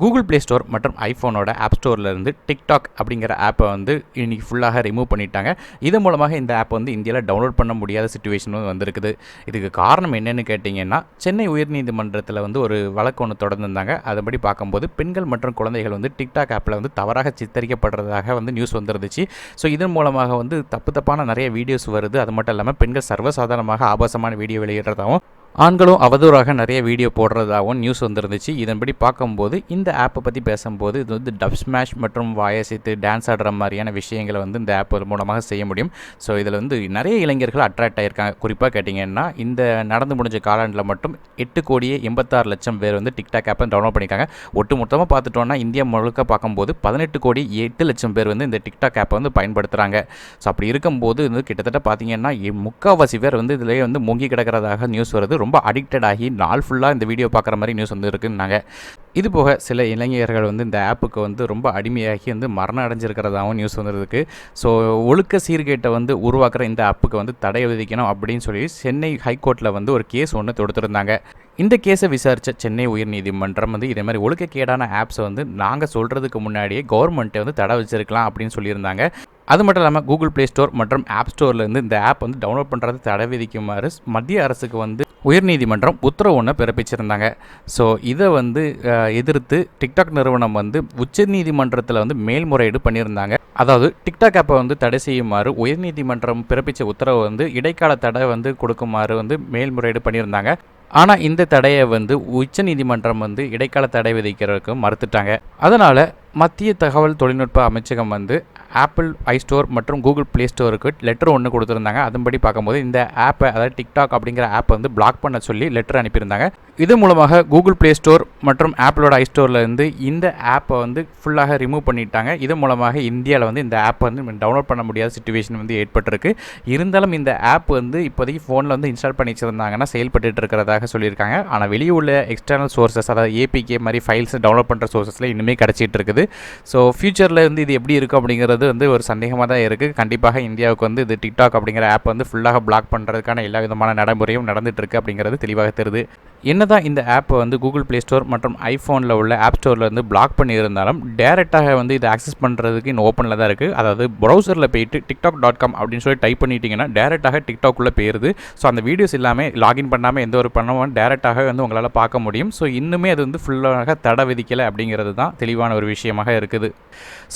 Google play store மற்றும் ஐஃபோனோட app ஸ்டோர்லேருந்து TikTok அப்படிங்கிற ஆப்பை வந்து இன்றைக்கி ஃபுல்லாக ரிமூவ் பண்ணிட்டாங்க. இதன் மூலமாக இந்த ஆப் வந்து இந்தியாவில் டவுன்லோட் பண்ண முடியாத சுச்சுவேஷனும் வந்திருக்குது. இதுக்கு காரணம் என்னென்னு கேட்டிங்கன்னா சென்னை உயர்நீதிமன்றத்தில் வந்து ஒரு வழக்கு ஒன்று தொடர்ந்துருந்தாங்க. அதுபடி பார்க்கும்போது பெண்கள் மற்றும் குழந்தைகள் வந்து டிக்டாக் ஆப்பில் வந்து தவறாக சித்தரிக்கப்படுறதாக வந்து நியூஸ் வந்துருந்துச்சு. ஸோ இதன் மூலமாக வந்து தப்பு தப்பான நிறைய வீடியோஸ் வருது. அது மட்டும் இல்லாமல் பெண்கள் சர்வசாதாரணமாக ஆபாசமான வீடியோ வெளியிடுறதாகவும் ஆண்களும் அவதூறாக நிறைய வீடியோ போடுறதாகவும் நியூஸ் வந்துருந்துச்சு. இதன்படி பார்க்கும்போது இந்த ஆப்பை பற்றி பேசும்போது இது வந்து டப் ஸ்மாஷ் மற்றும் வாயசித்து டான்ஸ் ஆடுற மாதிரியான விஷயங்களை வந்து இந்த ஆப் மூலமாக செய்ய முடியும். ஸோ இதில் வந்து நிறைய இளைஞர்கள் அட்ராக்ட் ஆகியிருக்காங்க குறிப்பாக கேட்டிங்கன்னா இந்த நடந்து முடிஞ்ச காலாண்டில் மட்டும் எட்டு கோடியே எண்பத்தாறு லட்சம் பேர் வந்து டிக்டாக் ஆப்பை டவுன்லோட் பண்ணியிருக்காங்க. ஒட்டு மொத்தமாக பார்த்துட்டோன்னா இந்தியா முழுக்க பார்க்கும்போது பதினெட்டு கோடி எட்டு லட்சம் பேர் வந்து இந்த டிக்டாக் ஆப்பை வந்து பயன்படுத்துகிறாங்க ஸோ அப்படி இருக்கும்போது வந்து கிட்டத்தட்ட பார்த்தீங்கன்னா முக்கால்வாசி பேர் வந்து இதிலேயே வந்து முங்கி கிடக்கிறதாக நியூஸ் வருது. ரொம்ப அடிக்டட் ஆகி நாள் ஃபுல்லாக இந்த வீடியோ பார்க்குற மாதிரி நியூஸ் வந்து இருக்குன்னாங்க. இது போக சில இளைஞர்கள் வந்து இந்த ஆப்புக்கு வந்து ரொம்ப அடிமையாகி வந்து மரணம் அடைஞ்சிருக்கிறதாகவும் நியூஸ் வந்துருக்கு. ஸோ ஒழுக்க சீர்கேட்டை வந்து உருவாக்குற இந்த ஆப்புக்கு வந்து தடை விதிக்கணும் அப்படின்னு சொல்லி சென்னை ஹைகோர்ட்டில் வந்து ஒரு கேஸ் ஒன்று தொடுத்திருந்தாங்க. இந்த கேஸை விசாரித்த சென்னை உயர்நீதிமன்றம் வந்து இதே மாதிரி ஒழுக்கக்கேடான ஆப்ஸை வந்து நாங்கள் சொல்கிறதுக்கு முன்னாடியே கவர்மெண்ட்டை வந்து தடை வச்சிருக்கலாம் அப்படின்னு சொல்லியிருந்தாங்க. அது மட்டும் இல்லாமல் கூகுள் ப்ளே ஸ்டோர் மற்றும் ஆப் ஸ்டோர்லேருந்து இந்த ஆப் வந்து டவுன்லோட் பண்ணுறது தடை விதிக்குமாறு மத்திய அரசுக்கு வந்து உயர்நீதிமன்றம் உத்தரவு ஒன்று பிறப்பிச்சிருந்தாங்க. ஸோ இதை வந்து எதிர்த்து டிக்டாக் நிறுவனம் வந்து உச்சநீதிமன்றத்தில் வந்து மேல்முறையீடு பண்ணியிருந்தாங்க. அதாவது டிக்டாக் ஆப்பை வந்து தடை செய்யுமாறு உயர்நீதிமன்றம் பிறப்பித்த உத்தரவு வந்து இடைக்கால தடை வந்து கொடுக்குமாறு வந்து மேல்முறையீடு பண்ணியிருந்தாங்க. ஆனால் இந்த தடையை வந்து உச்சநீதிமன்றம் வந்து இடைக்கால தடை விதிக்கிறதுக்கு மறுத்துட்டாங்க. அதனால் மத்திய தகவல் தொழில்நுட்ப அமைச்சகம் வந்து ஆப்பிள் ஐ ஸ்டோர் மற்றும் கூகுள் ப்ளே ஸ்டோருக்கு லெட்டர் ஒன்று கொடுத்துருந்தாங்க. அதன்படி பார்க்கும்போது இந்த ஆப்பை அதாவது டிக்டாக் அப்படிங்கிற ஆப்பை வந்து பிளாக் பண்ண சொல்லி லெட்டர் அனுப்பியிருந்தாங்க. இது மூலமாக கூகுள் ப்ளே ஸ்டோர் மற்றும் ஆப்பிளோட ஐ ஸ்டோர்லேருந்து இந்த ஆப்பை வந்து ஃபுல்லாக ரிமூவ் பண்ணிட்டாங்க. இது மூலமாக இந்தியாவில் வந்து இந்த ஆப்பை வந்து டவுன்லோட் பண்ண முடியாத சுச்சுவேஷன் வந்து ஏற்பட்டிருக்கு. இருந்தாலும் இந்த ஆப் வந்து இப்போதைக்கு ஃபோனில் வந்து இன்ஸ்டால் பண்ணி வச்சுருந்தாங்கன்னா செயல்பட்டு இருக்கிறதாக சொல்லியிருக்காங்க. ஆனால் வெளியே உள்ள எக்ஸ்டர்னல் சோர்சஸ் அதாவது ஏபிகே மாதிரி ஃபைல்ஸ் டவுன்லோட் பண்ணுற சோர்சஸில் இன்னுமே கிடச்சிட்டு இருக்குது. ஸோ ஃப்யூச்சரில் வந்து இது எப்படி இருக்கும் அப்படிங்கிறது வந்து ஒரு சந்தேகமாக தான் இருக்குது கண்டிப்பாக இந்தியாவுக்கு வந்து இது டிக்டாக் அப்படிங்கிற ஆப் வந்து ஃபுல்லாக பிளாக் பண்ணுறதுக்கான எல்லா விதமான நடைமுறையும் நடந்துட்டு அப்படிங்கிறது தெளிவாக தெரியுது என்னதான் இந்த ஆப்பை வந்து கூகுள் ப்ளே ஸ்டோர் மற்றும் ஐஃபோனில் உள்ள ஆப் ஸ்டோரில் வந்து பிளாக் பண்ணியிருந்தாலும் டேரெக்டாக வந்து இதை ஆக்சஸ் பண்ணுறதுக்கு இன்னும் ஓப்பனில் தான் இருக்குது அதாவது ப்ரௌசரில் போயிட்டு டிக்டாக் டாட் காம் அப்படின்னு சொல்லி டைப் பண்ணிட்டீங்கன்னா டேரெக்டாக டிக்டாக்குள்ளே போயிருது. ஸோ அந்த வீடியோஸ் இல்லாமல் லாகின் பண்ணாமல் எந்த ஒரு பண்ணவும் டேரெக்டாக வந்து உங்களால் பார்க்க முடியும். ஸோ இன்னுமே அது வந்து ஃபுல்லாக தடை விதிக்கலை அப்படிங்கிறது தான் தெளிவான ஒரு விஷயமாக இருக்குது.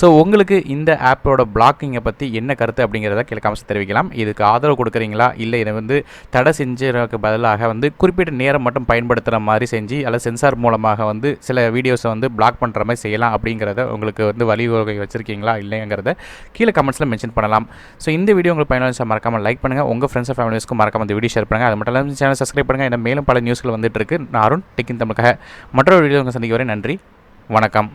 ஸோ உங்களுக்கு இந்த ஆப்போட பிளாக்கிங்கை பற்றி என்ன கருத்து அப்படிங்கிறத கீழே தெரிவிக்கலாம். இதுக்கு ஆதரவு கொடுக்குறீங்களா? இல்லை இதை வந்து தடை செஞ்சதுக்கு பதிலாக வந்து குறிப்பிட்ட நேரம் மட்டும் பயன்படுத்துகிற மாதிரி செஞ்சு அல்லது சென்சார் மூலமாக வந்து சில வீடியோஸை வந்து பிளாக் பண்ணுற மாதிரி செய்யலாம் அப்படிங்கிறத உங்களுக்கு வந்து வழிவகை வச்சுருக்கீங்களா இல்லைங்கிறத கீழே கமெண்ட்ஸில் மென்ஷன் பண்ணலாம். ஸோ இந்த வீடியோ உங்களுக்கு பயனுள்ள மறக்காமல் லைக் பண்ணுங்கள் உங்கள் ஃப்ரெண்ட்ஸ் ஃபேமிலிஸ்க்கும் மறக்காம இந்த வீடியோ ஷேர் பண்ணுங்கள் அது மட்டும் இல்லாமல் சேனல் சப்ஸ்கிரைப் பண்ணுங்கள் என்ன மேலும் பல நியூஸ்கள் வந்துட்டு இருக்கு. நான் அருண் டெக்கின் தமிழக. மற்றொரு வீடியோ உங்கள் சந்திக்க வரை நன்றி. வணக்கம்.